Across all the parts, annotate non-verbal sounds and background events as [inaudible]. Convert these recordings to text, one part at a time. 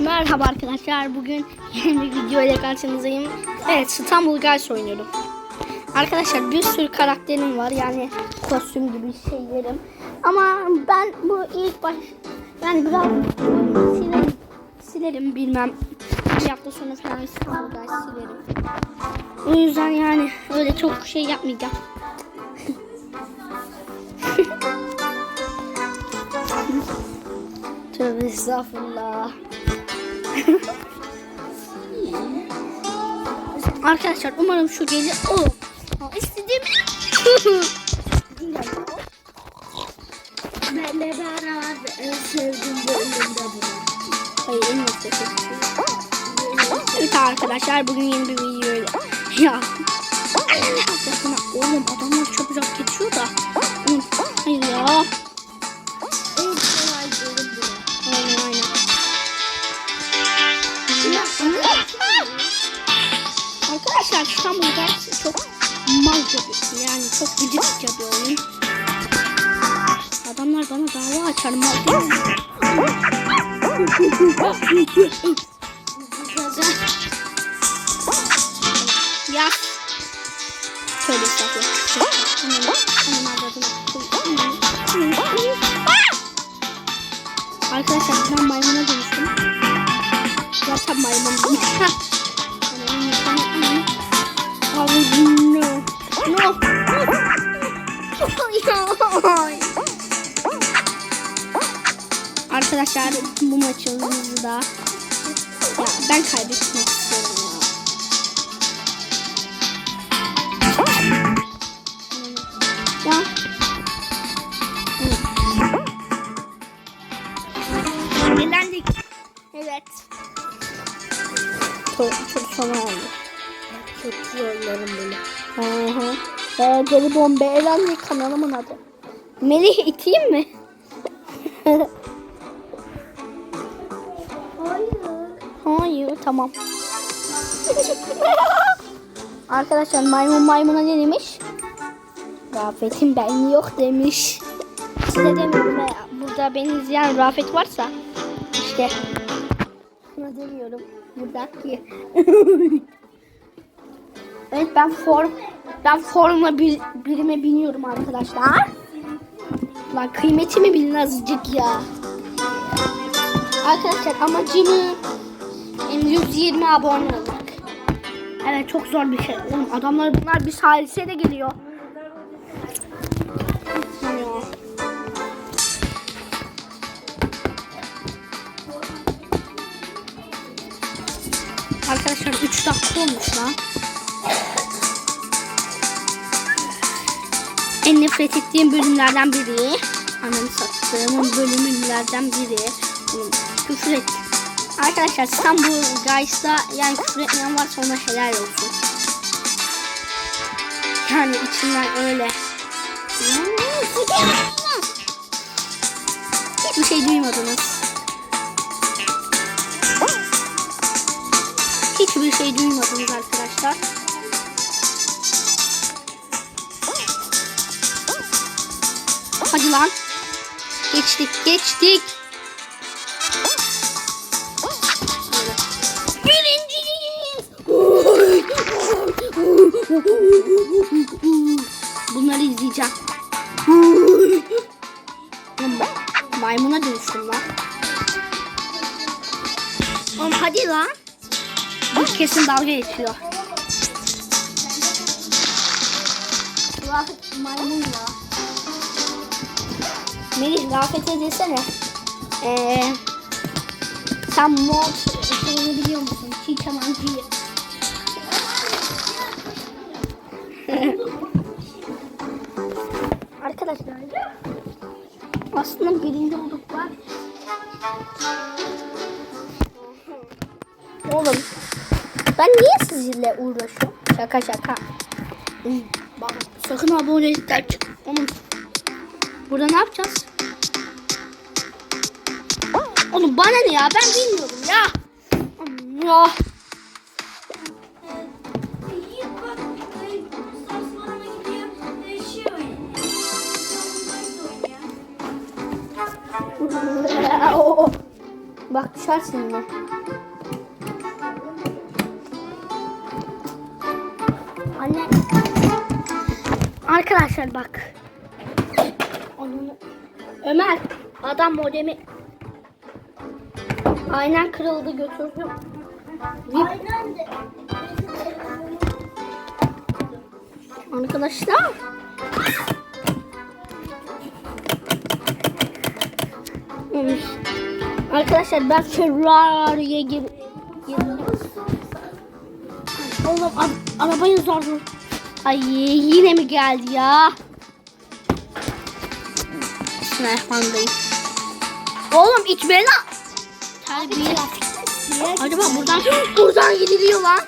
Merhaba arkadaşlar. Bugün yeni bir video ile karşınızdayım. Evet, İstanbul Guys oynuyorum. Arkadaşlar bir sürü karakterim var. Yani kostüm gibi şeylerim. Ama ben bu ilk baş yani biraz silerim, silerim bilmem. Bir hafta sonra falan İstanbul Guys silerim. O yüzden yani öyle çok şey yapmayacağım. [laughs] Tövbe estağfurullah. [laughs] Arkadaşlar umarım şu gelir. Oh. Aa, istediğim. [laughs] Beraber en sevdiğim bölümde bu. Hayır en nefret. Evet arkadaşlar bugün yeni bir video ile. Ya. [laughs] Oğlum adamlar çabucak geçiyor da. Hayır ya. Arkadaşlar İstanbul gerçi çok malca bir yani çok gıcıkça bir oyun. Adamlar bana dava açar mal [laughs] ya. Şöyle sakla. Arkadaşlar bu maçımızı da ya ben kaybetmek istiyorum ya. Ya. Eğlendik. Evet. Çok, çok sona aldı. Çok zorlarım böyle. Hı hı. Ee, geri bombe eğlendik kanalımın adı. Melih iteyim mi? [laughs] Hayır. Tamam. [laughs] Arkadaşlar maymun maymuna ne demiş? Rafet'in benli yok demiş. Size demiyorum ya. Burada beni izleyen Rafet varsa işte sana demiyorum buradaki. [laughs] evet ben form ben formla bir, birime biniyorum arkadaşlar. Lan kıymetimi bilin azıcık ya. Arkadaşlar amacımı em, 120 abone olmak. Evet çok zor bir şey. Oğlum adamlar bunlar bir salise de geliyor. Arkadaşlar 3 dakika olmuş lan. En nefret ettiğim bölümlerden biri. Ananı sattığım bölümlerden biri. Oğlum, küfür et. Arkadaşlar İstanbul Guys'ta yani küfür etmeyen varsa ona helal olsun. Yani içinden öyle. Hiçbir şey duymadınız. Hiçbir şey duymadınız arkadaşlar. Hadi lan. Geçtik, geçtik. Bunları izleyeceğim. Maymuna dönüştüm lan. Oğlum hadi lan. Bu kesin dalga geçiyor. Rafet maymun ya. Melih Rafet'e desene. Ee, sen mod şeyini biliyor musun? Çiğ çamancıyı. Arkadaşlar aslında birinci olduk var. Oğlum ben niye sizinle uğraşıyorum? Şaka şaka. Bak sakın abonelikler çık. Oğlum burada ne yapacağız? Oğlum bana ne ya ben bilmiyorum ya. Oğlum Bak düşersin yine. Anne. Arkadaşlar bak. Onu... Ömer adam modemi aynen kırıldı götürdüm. Aynen de. Arkadaşlar. Hmm. Arkadaşlar ben Ferrari'ye gir girdim. Oğlum a- arabayı zor. Ay yine mi geldi ya? Bismillahirrahmanirrahim. Oğlum itme lan. Terbiye. Acaba buradan buradan gidiliyor lan.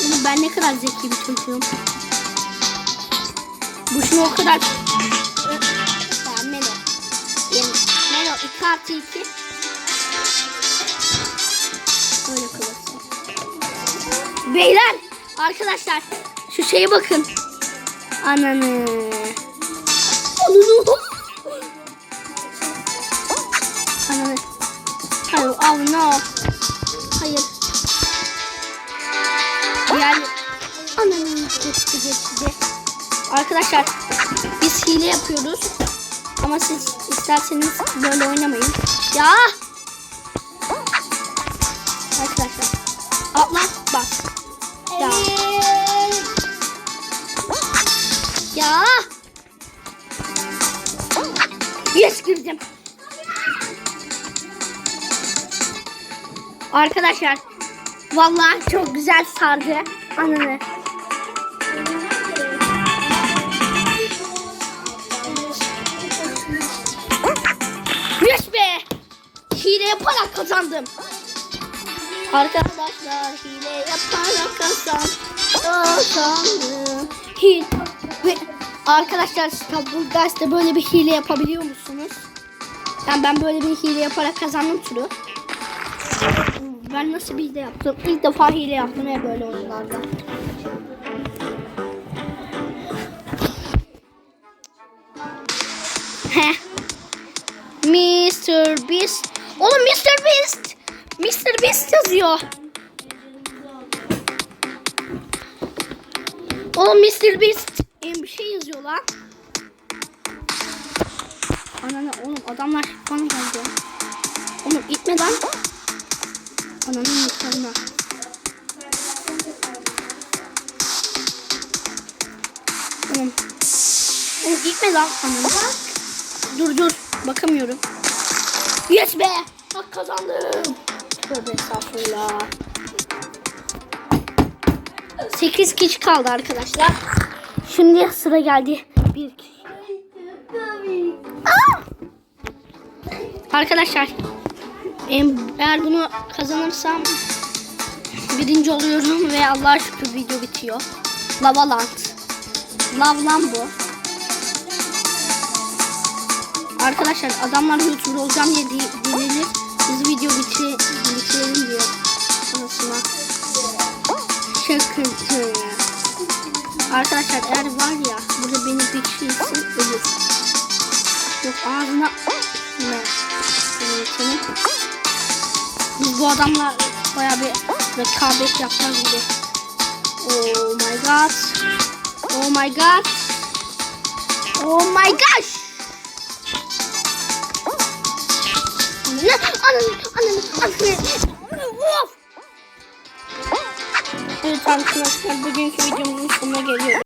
Oğlum ben ne kadar zeki bir çocuğum. Bu şunu o kadar... Melo 2 artı 2. Böyle kılırsın. Beyler arkadaşlar şu şeye bakın. Ananı. Ananı. Ananı. Hayır, oh no. Hayır. Yani ananı geçti geçti. Arkadaşlar biz hile yapıyoruz. Ama siz isterseniz böyle oynamayın. Ya! Arkadaşlar. Atla bak. Ya. Ya. Yes girdim. Arkadaşlar vallahi çok güzel sardı. Ananı. Hile yaparak kazandım. Arkadaşlar hile yaparak kazan- kazandım. Hile. Arkadaşlar İstanbul derste böyle bir hile yapabiliyor musunuz? Yani ben böyle bir hile yaparak kazandım turu. Ben nasıl bir hile yaptım? İlk defa hile yaptım ya böyle oyunlarda. Heh. Mr. Beast. Oğlum Mr. Beast. Mr. Beast yazıyor. Oğlum Mr. Beast diye bir şey yazıyor lan. Ananı oğlum adamlar bana geldi. Oğlum itme lan. Ananın yukarına. Oğlum. Oğlum itme lan ananı. Dur dur. Bakamıyorum. Yes be. Bak kazandım. Tövbe estağfurullah. 8 kişi kaldı arkadaşlar. Şimdi sıra geldi. Bir kişi. Aa! Arkadaşlar em- eğer bunu kazanırsam birinci oluyorum ve Allah'a şükür video bitiyor. Lavaland. Lav lan bu. Arkadaşlar adamlar YouTuber olacağım diye delirir. Biz video biti bitirelim diyor. Anasına. Şakırtı ya. Arkadaşlar eğer var ya burada beni için ölür. Yok ağzına ne? Senin. Biz bu adamla baya bir rekabet yapacağız gibi. Oh my god. Oh my god. Oh my gosh. Ananı, ananı, ananı, ananı. Of. Evet arkadaşlar bugünkü videomuzun sonuna geliyoruz.